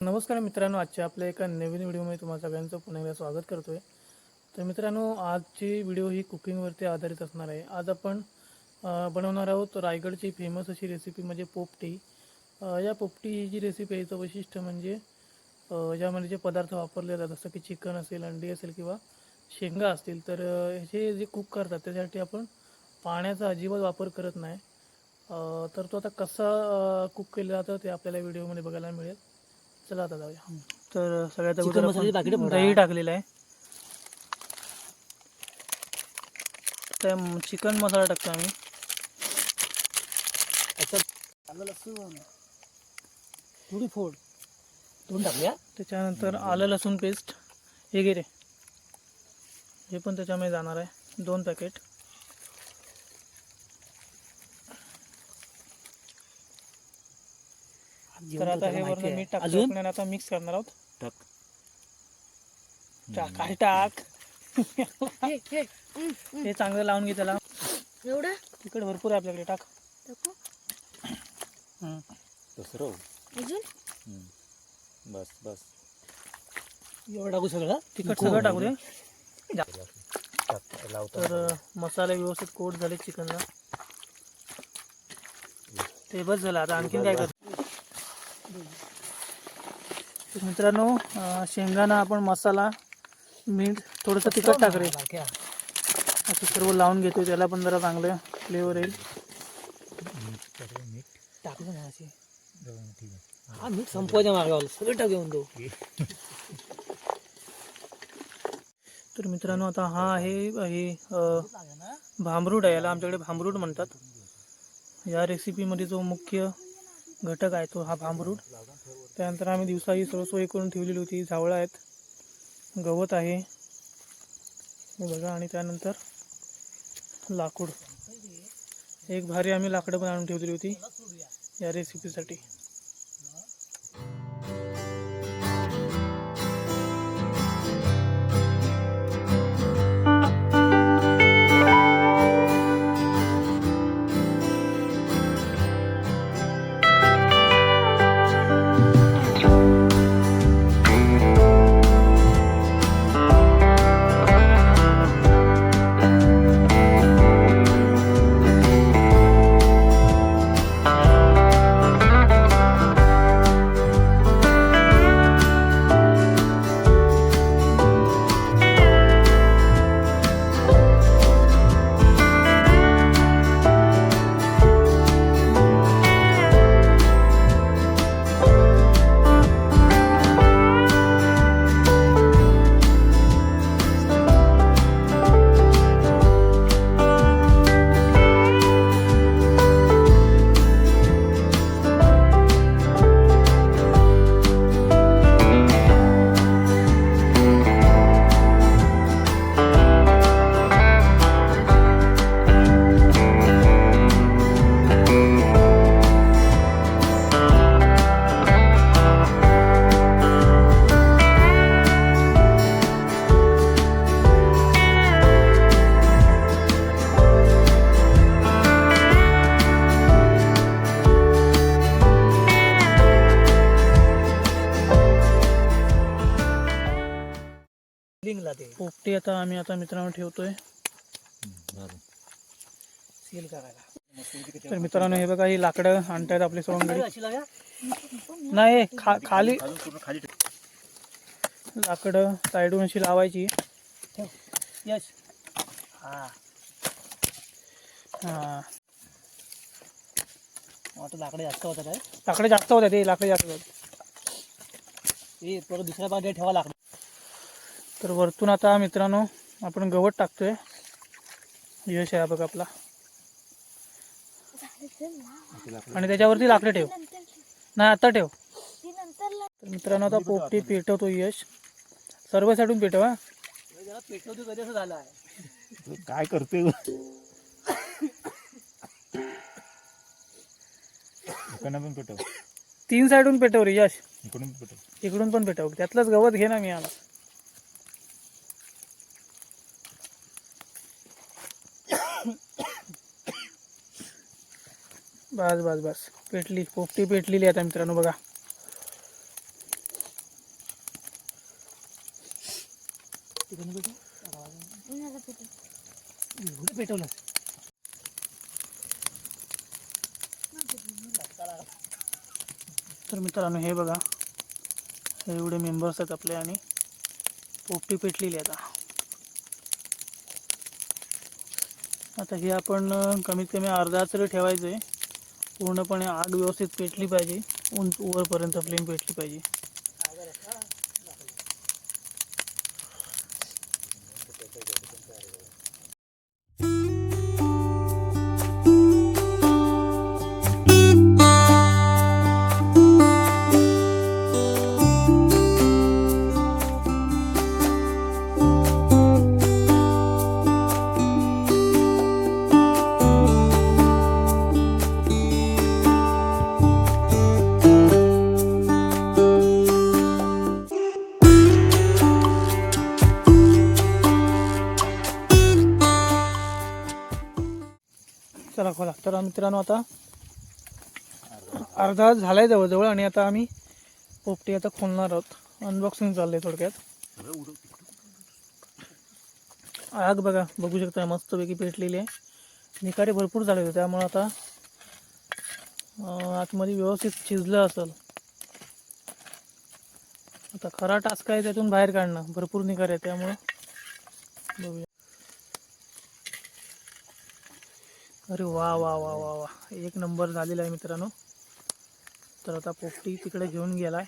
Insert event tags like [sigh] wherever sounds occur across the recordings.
नमस्कार मित्रांनो आजच्या आपल्या एका नवीन व्हिडिओमध्ये तुम्हाला सगळ्यांचं पुन्हा एकदा स्वागत करतो आहे तर मित्रांनो आजची व्हिडिओ ही कुकिंगवरती आधारित असणार आहे. आज आपण बनवणार आहोत रायगडची फेमस अशी रेसिपी म्हणजे पोपटी. या पोपटी ही जी रेसिपी आहे याचं वैशिष्ट्य म्हणजे ज्यामध्ये यामध्ये जे पदार्थ वापरले जातात जसं की चिकन असेल अंडी असेल किंवा शेंगा असतील तर हे जे कुक करतात त्यासाठी आपण पाण्याचा अजिबात वापर करत नाही. तर तो आता कसा कुक केला जातं ते आपल्याला व्हिडिओमध्ये बघायला मिळेल. चला आता जाऊया. तर सगळ्यात चिकन अगोदर मसाल्याची आपण पाकिटं फोडा. दही टाकलेलं आहे. त्या चिकन मसाला टाकतो आम्ही. आलं लसूण. थोडी फोड. दोन टाकूया? त्याच्यानंतर आलं लसूण पेस्ट हे घे रे. हे पण त्याच्यामध्ये जाणार आहे. दोन पॅकेट तर आता हे वरनं मीठ टाकतो. अजून? आता मिक्स करणार आहोत. टाक. टाक काय टाक? हे हे. हम्म, हम्म. हे चांगलं लावून घे त्याला. एवढं? तिकड भरपूर आहे आपल्याकडे टाक. टाकू? हम्म. दसरो अजून? बस बस. एवढं टाकू सगळं? तिखट. सगळं टाकू दे. टाक लावतो. तर मसाले व्यवस्थित कोट झाले चिकनला. ते बस झालं. आता आणखीन काय कर मित्रांनो शेंगाना आपण मसाला मीठ थोडंसं तिखट टाक रे बारक्या. असं सर्व लावून घेतो त्याला पण जरा चांगलं फ्लेवर येईल. टाकलं ना अशी. ठीक आहे हा. मीठ संपवायच्या मार्गावर सगळं टाक घेऊन दो तर मित्रांनो आता हा आहे हे भांबरूट आहे याला आमच्याकडे भांबरूट म्हणतात. या रेसिपीमध्ये जो मुख्य घटक आहे तो हा भांबरूड. त्यानंतर आम्ही दिवसा ही सर्व सोय करून ठेवलेली होती. झावळं आहेत. गवत आहे. बघा. आणि त्यानंतर लाकूड. एक भारी आम्ही लाकडं पण आणून ठेवलेली होती या रेसिपीसाठी लिंकला ते. पोपटी आता आम्ही आता मित्रांनो ठेवतोय. सील करायला. तर मित्रांनो हे बघा ही लाकडं आणतायत आपले लागा. नाही खा खाली. लाकडं साईडून अशी लावायची. यश. हा. हा. आता लाकडे जास्त होतात लाकडे जास्त होत्या ते लाकडे जास्त होते हे परत दुसऱ्या बाजूला ठेवा लाकडं. तर वरतून आता मित्रांनो आपण गवत टाकतोय. यश आहे बघा आपला. आणि त्याच्यावरती लाकडं ठेव. नाही आता ठेव. तर मित्रांनो आता पोपटी पेटवतो यश. सर्व साईडून पेटव हा. जरा पेटवतो कधी असं झालं आहे काय करते पण पेटव. तीन साईडून पेटव रे यश. इकडून पण पेटव. इकडून पण पेटव. त्यातलंच गवत घे ना मी आला बस बस बस. पेटली पोपटी पेटलेली आता मित्रांनो बघा. पेटवलं. तर मित्रांनो हे बघा एवढे मेंबर्स आहेत आपले आणि पोपटी पेटलेली आता. आता हे आपण कमीत कमी अर्धा तरी ठेवायचं आहे पूर्णपणे आग व्यवस्थित पेटली पाहिजे उंच वरपर्यंत फ्लेम पेटली पाहिजे. मित्रांनो आता अर्धा झालाय जवळजवळ आणि आता आम्ही पोपटी आता खोलणार आहोत. अनबॉक्सिंग चाललंय थोडक्यात. आग बघा बघू शकता मस्तपैकी पेटलेली आहे. निकारे भरपूर झाले होते त्यामुळे आता आतमध्ये व्यवस्थित शिजलं असेल. आता खरा टास्क आहे त्यातून बाहेर काढणं. भरपूर निकारे आहे त्यामुळं. बघूया. अरे वा वा वा वा वा. एक नंबर झालेला आहे मित्रांनो. तर आता पोपटी तिकडे घेऊन गेलाय.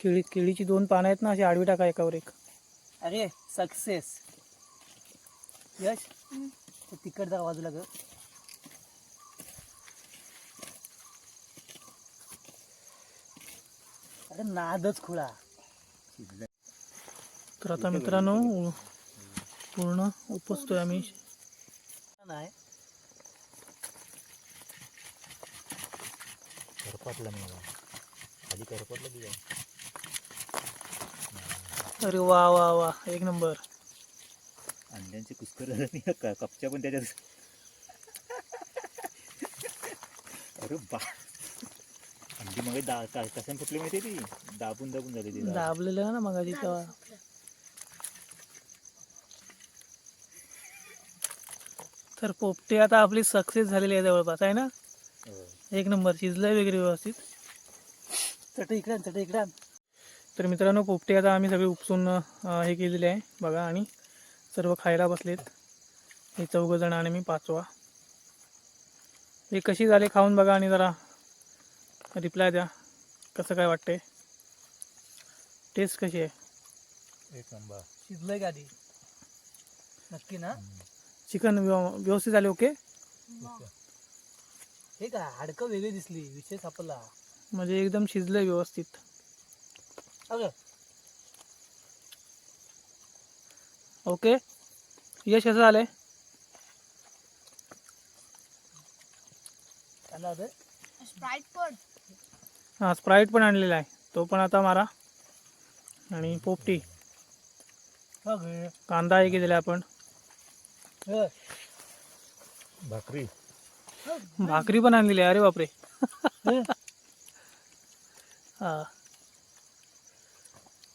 केळी केळीची दोन पानं आहेत ना अशी आडवी टाका एकावर एक. अरे सक्सेस यश? ते तिकट जा बाजूला ग. अरे नादच खुळा. तर आता मित्रांनो पूर्ण उपसतोय आम्ही. नाही करपाटला मला करपाटला दिला अरे वा वा वा एक नंबर. अंड्यांचे कुस्कर कपच्या पण त्याच्यात. अरे बा. अंडी मग दा कशाने फुटली माहिती ती? दाबून दाबून झाली ती. दाब. दाबलेलं ना मग तेव्हा. तर पोपटी आता आपली सक्सेस झालेली आहे जवळपास आहे ना? हो. एक नंबर शिजलंय वगैरे व्यवस्थित. चट इकडे आण, चट इकडे आण. तर मित्रांनो पोपटी आता आम्ही सगळे उपसून हे केलेले आहे बघा आणि सर्व खायला बसलेत. हे चौघ जण आणि मी पाचवा. हे कशी झाले खाऊन बघा आणि जरा रिप्लाय द्या. कसं काय वाटतंय? टेस्ट कशी आहे? एक नंबर. शिजलंय का आधी? नक्की ना? चिकन व्यवस्थित झाले ओके? हे का हाडकं वेगळी दिसली विषय सापडला म्हणजे एकदम शिजलंय व्यवस्थित. अगं ओके? यश कसं झालंय? त्यांना होतं स्प्राईट पण. हां स्प्राईट पण आणलेला आहे. तो पण आता मारा. आणि पोपटी. अगं कांदा हे केलेला आहे आपण. भाकरी. भाकरी पण आणलेली आहे अरे बापरे. हा?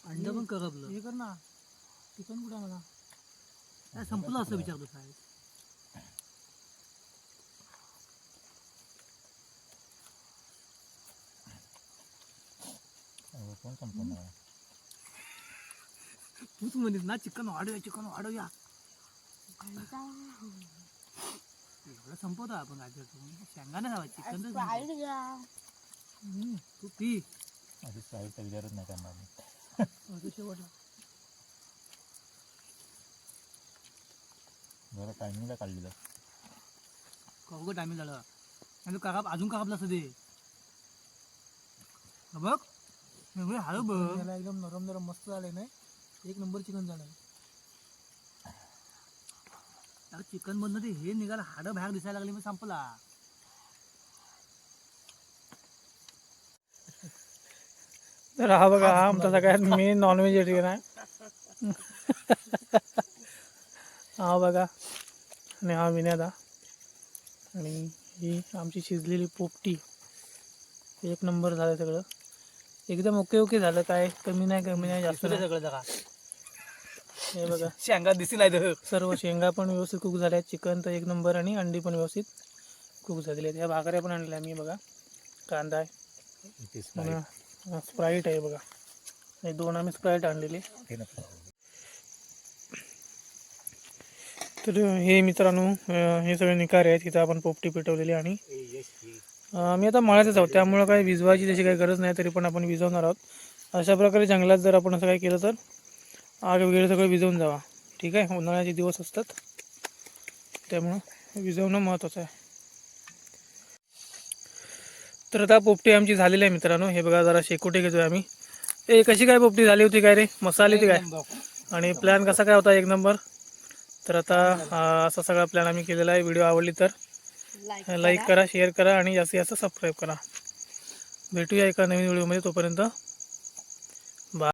अंड पण करपलं हे कर ना. चिकन कुठे मला काय संपलं असं विचारतो साहेब. कोण संपवणार तूच म्हणलीस ना चिकन वाढूया चिकन वाढूया. एवढं संपवतो आपण करतो शेंगाने खावा चिकन तू पी. अशी साईडचा विचारच नाही करणार मी. अजून शेवटला जरा टायमिंगला काढलेलं टायमिंग झालं. आणि तू काका अजून कापला असं ते हा बघ. हळू बघ. एकदम नरम नरम मस्त झाले नाही. एक नंबर चिकन झालंय चिकन मधनं ते हे निघालं हाडं बाहेर दिसायला लागली मी संपला. तर हा बघा हा आमचा सगळ्यात मेन नॉन व्हेजिटेरियन आहे [laughs] हा बघा. आणि हा विनयादा. आणि ही आमची शिजलेली पोपटी. एक नंबर झालं सगळं. एकदम ओके ओके झालं काय कमी नाही कमी नाही जास्त नाही. सगळं जरा. हे बघा शेंगा दिसी नाही सर्व शेंगा पण व्यवस्थित कुक झाल्या आहेत चिकन तर एक नंबर आणि अंडी पण व्यवस्थित कुक झालेली आहेत. ह्या भाकऱ्या पण आणल्या मी बघा. कांदा आहे. स्प्राईट आहे बघा. दोन आम्ही स्प्राईट आणलेली. हे. तर हे मित्रांनो हे सगळे निकारे आहेत. तिथं आपण पोपटी पेटवलेली आणि आम्ही आता मळ्यातच आहोत. त्यामुळं काही विजवायची तशी काही गरज नाही तरी पण आपण विजवणार आहोत. अशा प्रकारे जंगलात जर आपण असं काही केलं तर आग वगैरे सगळं विजवून जावा. ठीक आहे? उन्हाळ्याचे दिवस असतात. त्यामुळं विजवणं महत्त्वाचं आहे. तर आता पोपटी आमची झालेली आहे मित्रांनो. हे बघा जरा शेकोटी घेतोय आम्ही. ए कशी काय पोपटी झाली होती काय रे? मसाले होती काय? आणि प्लॅन कसा काय होता एक नंबर? तर आता असा सगळा प्लॅन आम्ही केलेला आहे. व्हिडिओ आवडली तर लाईक करा. शेअर करा आणि जास्तीत जास्त सबस्क्राईब करा. भेटूया एका नवीन व्हिडिओमध्ये तोपर्यंत.